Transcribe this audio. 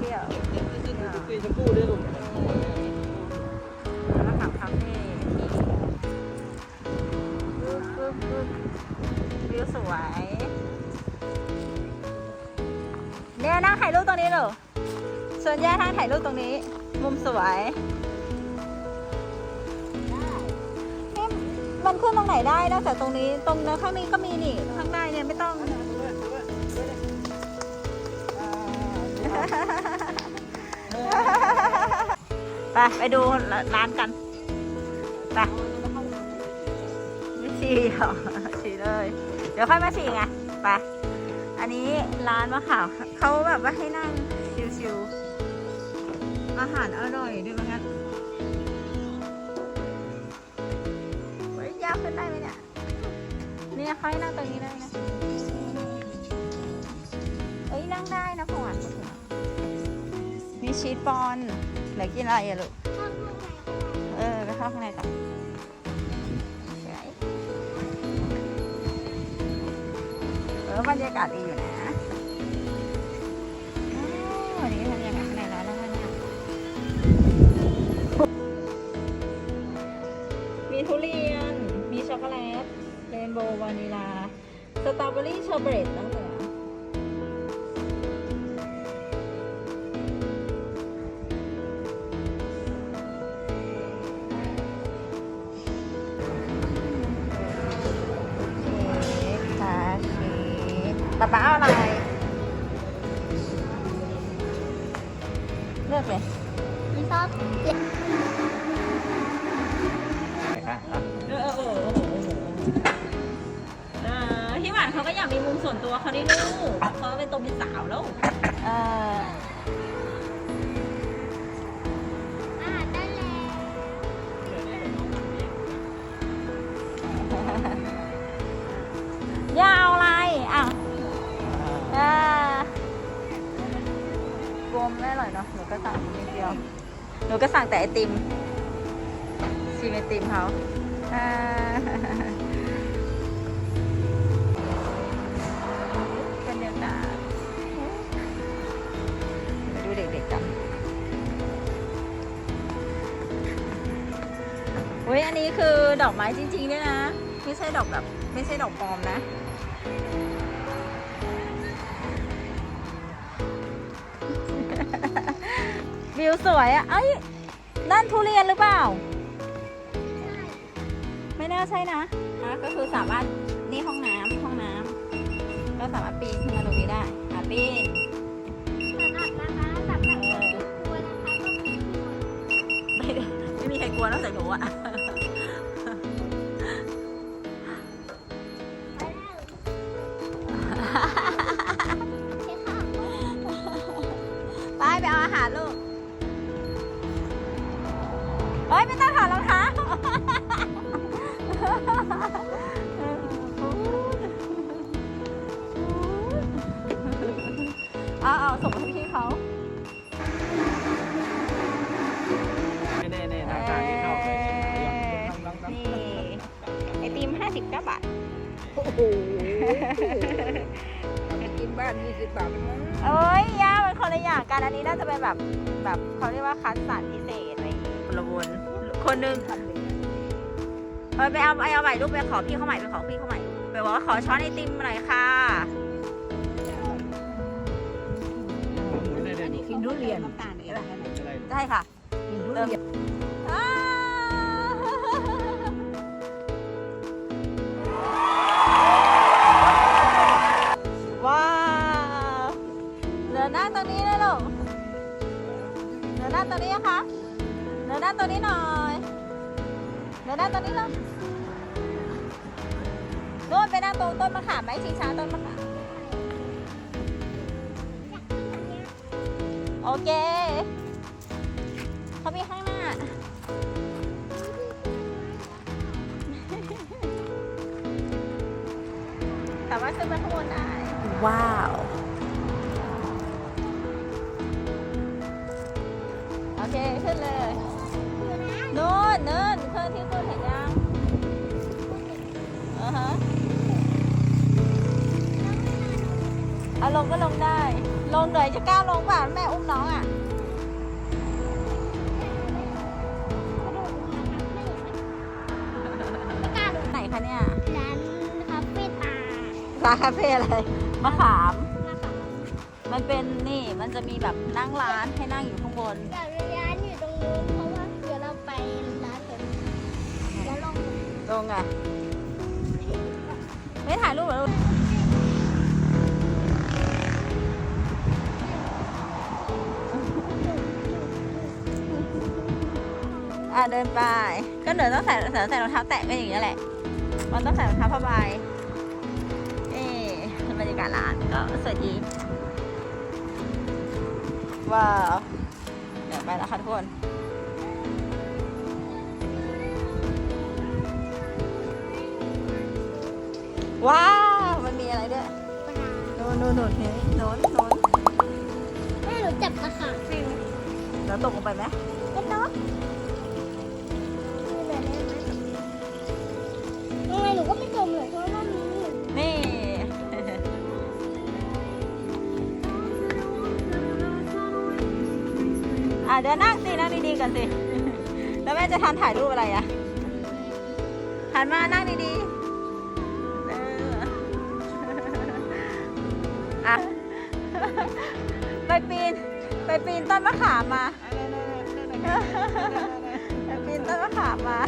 เที่ยวเที่ยวตีชมพู่ด้วยลูกแล้วก็ขับคาเฟ่ที่ปึ๊บปึ๊บปึ๊บวิวสวยเนี่ยนั่งถ่ายรูปตรงนี้เหรอส่วนย่านั่งถ่ายรูปตรงนี้ มุมสวยนี่มันขึ้นตรงไหนได้นอกจากตรงนี้ ตรงนั้นข้างนี้ก็มีนี่ ข้างใต้เนี่ยไม่ต้อง ไปไปดูร้านกัน ไปไม่ฉี่หรอฉี่เลย เดี๋ยวค่อยมาฉี่ไง ไป อันนี้ร้านมะขามเขาแบบว่าให้นั่งชิวๆ อาหารอร่อยด้วยมั้งงั้นยยาวขึ้นได้ไหมเนี่ยเนี่ยเขาให้นั่งตรงนี้ได้นะเอ้ยนั่งได้นะผัวาน พูดถึงอะมีชีสบอลเหลือกินอะไรอะลูก เออไปเข้าข้างในกันเออบรรยากาศดีอยู่นะอ้าววันนี้บรรยากาศข้างในร้านแล้วนะเนี่ยมีทุเรียน มีช็อกโกแลต เรนโบว์วานิลา สตรอเบอรี่เชอร์เบรดตั้งแต่ เลือกเลยไม่ชอบเออโอ้โหโอ้โหโอ้โหเออพี่หวานเขาก็อยากมีมุมส่วนตัวเขาได้ลูกเขาเป็นตัวเป็นสาวแล้ว เออ ก็สั่งนิดเดียว หนูก็สั่งแต่ไอติมชิมไอติมเขาอ่าบรรยากาศมาดูเด็กๆกันเฮ้ยอันนี้คือดอกไม้จริงๆด้วยนะ ไม่ใช่ดอกแบบ ไม่ใช่ดอกปลอมนะ วิวสวยอะเอ้ยนั่นทุเรียนหรือเปล่า ไม่น่าใช่นะอะก็คือสามารถนี่ห้องน้ำห้องน้ำก็สามารถปีนขึ้นมาตรงนี้ได้อะปีนสำหรับนะคะสำหรับคนที่กลัวนะคะก็ไม่กลัวไม่ไม่มีใครกลัวนอกจากหนูอะ เอาเอาส่งไปให้พี่เขาแน่ๆทางทางที่เข้าไปนี่ไอติม59 บาท โอ้โหกินบ้าน20บาทมั้งเอ้ยย่ามันคนละอย่างกันอันนี้น่าจะเป็นแบบแบบเขาเรียกว่าคัสสันพิเศษอะไรอย่างงี้คนละวนคนหนึงเออไปเอาไปเอาใหม่ลูกไปขอพี่เขาใหม่ไปขอพี่เขาใหม่ไปบอกว่าขอช้อนไอติมหน่อยค่ะ ทุเรียนน้ำตาลอะไรได้ค่ะ กินทุเรียนอ้าวว้าวเหลือหน้าตรงนี้เลยลูกเหลือหน้าตรงนี้นะคะเหลือหน้าตรงนี้หน่อยเหลือหน้าตรงนี้เลยนู่นไปนั่งตรงต้นมะขามไหมชิงช้าต้นมะขาม โอเคเขามีข้างหน้า สามารถขึ้นไปข้างบนได้ ว้าว โอเค ขึ้นเลยนู่นนู่นเครื่องที่คุณเห็นยังอือฮะเอาลงก็ลงได้ ลงเหนื่อยจะกล้าลงเปล่าแม่อุ้มน้องอะไม่กล้าดูไหนคะเนี่ยร้านคาเฟ่ตาร้านคาเฟ่อะไรมะขามนะคะมันเป็นนี่มันจะมีแบบนั่งร้านให้นั่งอยู่ข้างบน แต่ร้านอยู่ตรงนู้นเพราะว่าเดี๋ยวเราไปร้านตรงนี้วลงตรงไงไม่ถ่ายรูปเหรอลูกะเดินไป ก็เดินต้องใส่ใส่ใส่รองเท้าแตะก็อย่างเงี้ยแหละ มันต้องใส่รองเท้าผ้าใบเอ๊ะบรรยากาศร้านก็สวยดีว้าวเดี๋ยวไปแล้วค่ะทุกคนว้าว มันมีอะไรด้วยโน่นโน่นโน่นเฮ้ยโน่นโน่นแม่หนูจับตะขาบให้แล้วตกลงไปไหมไอ้ต๊อก ยังไงหนูก็ไม่จมหรอกเพราะว่ามีนี่ อะเดี๋ยวนั่งสินั่งดีๆกันสิ แล้วแม่จะทันถ่ายรูปอะไรอะหันมานั่งดีๆเอออะ ไปปีน ไปปีนต้นมะขามมา ไปปีนต้นมะขามมา